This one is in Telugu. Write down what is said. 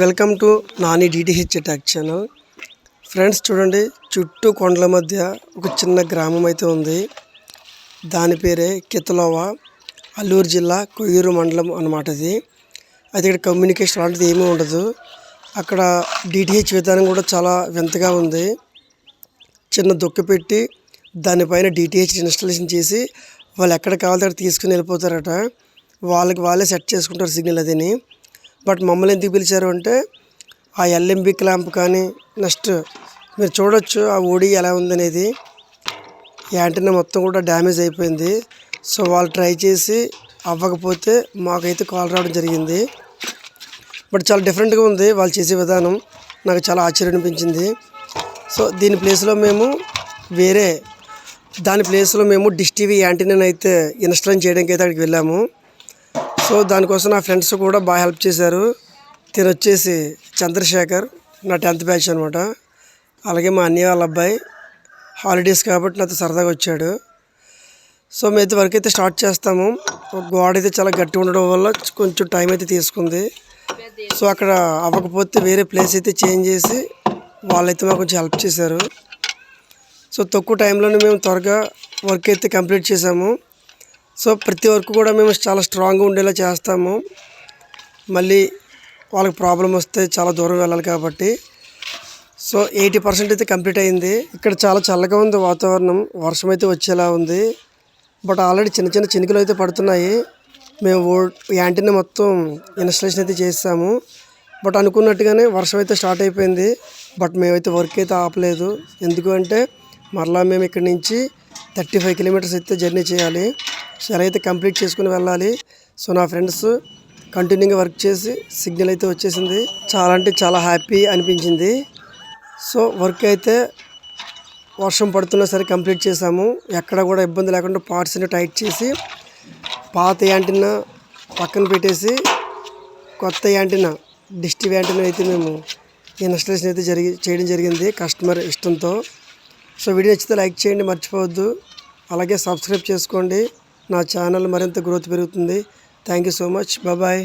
Welcome to Nani DTH tech channel. Friends చూడండి చుట్టూ కొండల మధ్య ఒక చిన్న గ్రామం అయితే ఉంది. దాని పేరే కితలోవా అల్లూరు జిల్లా కొయ్యూరు మండలం అనమాట ఇది. అయితే ఇక్కడ కమ్యూనికేషన్ లాంటిది ఏమీ ఉండదు. అక్కడ డిటిహెచ్ విధానం కూడా చాలా వింతగా ఉంది. చిన్న దుక్కు పెట్టి దానిపైన డిటిహెచ్ ఇన్స్టాలేషన్ చేసి వాళ్ళు ఎక్కడ కావాలంటే అక్కడ తీసుకుని వెళ్ళిపోతారట. వాళ్ళకి వాళ్ళే సెట్ చేసుకుంటారు సిగ్నల్ అదిని. బట్ మమ్మల్ని ఎందుకు పిలిచారు అంటే ఆ ఎల్ఎంబి క్లాంప్ కానీ నెక్స్ట్ మీరు చూడొచ్చు ఆ ఓడి ఎలా ఉందనేది. యాంటీనా మొత్తం కూడా డ్యామేజ్ అయిపోయింది. సో వాళ్ళు ట్రై చేసి అవ్వకపోతే మాకైతే కాల్ రావడం జరిగింది. బట్ చాలా డిఫరెంట్గా ఉంది వాళ్ళు చేసే విధానం. నాకు చాలా ఆశ్చర్యం అనిపించింది. సో దీని ప్లేస్లో మేము వేరే దాని ప్లేస్లో మేము డిష్ టీవీ యాంటీనాని అయితే ఇన్స్టాల్ చేయడానికి అయితే అక్కడికి వెళ్ళాము. సో దానికోసం నా ఫ్రెండ్స్ కూడా బాగా హెల్ప్ చేశారు. తిను వచ్చేసి చంద్రశేఖర్ నా టెన్త్ బ్యాచ్ అనమాట అలాగే మా అన్నయ్య వాళ్ళ అబ్బాయి హాలిడేస్ కాబట్టి నాతో సరదాగా వచ్చాడు. సో మేము వర్క్ అయితే స్టార్ట్ చేస్తాము. గోడ అయితే చాలా గట్టి ఉండడం వల్ల కొంచెం టైం అయితే తీసుకుంది. సో అక్కడ అవ్వకపోతే వేరే ప్లేస్ అయితే చేంజ్ చేసి వాళ్ళైతే మాకు కొంచెం హెల్ప్ చేశారు. సో తక్కువ టైంలోనే మేము త్వరగా వర్క్ అయితే కంప్లీట్ చేసాము సో ప్రతి వర్క్ కూడా మేము చాలా స్ట్రాంగ్గా ఉండేలా చేస్తాము. మళ్ళీ వాళ్ళకి ప్రాబ్లం వస్తే చాలా దూరం వెళ్ళాలి కాబట్టి. సో ఎయిటీ పర్సెంట్ అయితే కంప్లీట్ అయింది. ఇక్కడ చాలా చల్లగా ఉంది వాతావరణం. వర్షం అయితే వచ్చేలా ఉంది. బట్ ఆల్రెడీ చిన్న చిన్న చినుకులు అయితే పడుతున్నాయి. మేము ఓ యాంటీని మొత్తం ఇన్స్టలేషన్ అయితే చేసాము. బట్ అనుకున్నట్టుగానే వర్షం అయితే స్టార్ట్ అయిపోయింది. బట్ మేమైతే వర్క్ అయితే ఆపలేదు. ఎందుకంటే మరలా మేము ఇక్కడి నుంచి థర్టీ ఫైవ్ కిలోమీటర్స్ అయితే జర్నీ చేయాలి. సో అయితే కంప్లీట్ చేసుకుని వెళ్ళాలి. సో నా ఫ్రెండ్స్ కంటిన్యూగా వర్క్ చేసి సిగ్నల్ అయితే వచ్చేసింది. చాలా అంటే చాలా హ్యాపీ అనిపించింది. సో వర్క్ అయితే వర్షం పడుతున్నా సరే కంప్లీట్ చేసాము ఎక్కడ కూడా ఇబ్బంది లేకుండా పార్ట్స్ని టైట్ చేసి పాత యాంటీనా పక్కన పెట్టేసి కొత్త యాంటీనా డిస్టివ్ యాంటీనా అయితే మేము ఇన్స్టలేషన్ అయితే జరిగి చేయడం జరిగింది కస్టమర్ ఇష్టంతో. సో వీడియో నచ్చితే లైక్ చేయండి మర్చిపోవద్దు. అలాగే సబ్స్క్రైబ్ చేసుకోండి. నా ఛానల్ మరింత గ్రోత్ పెరుగుతుంది. Thank you so much. Bye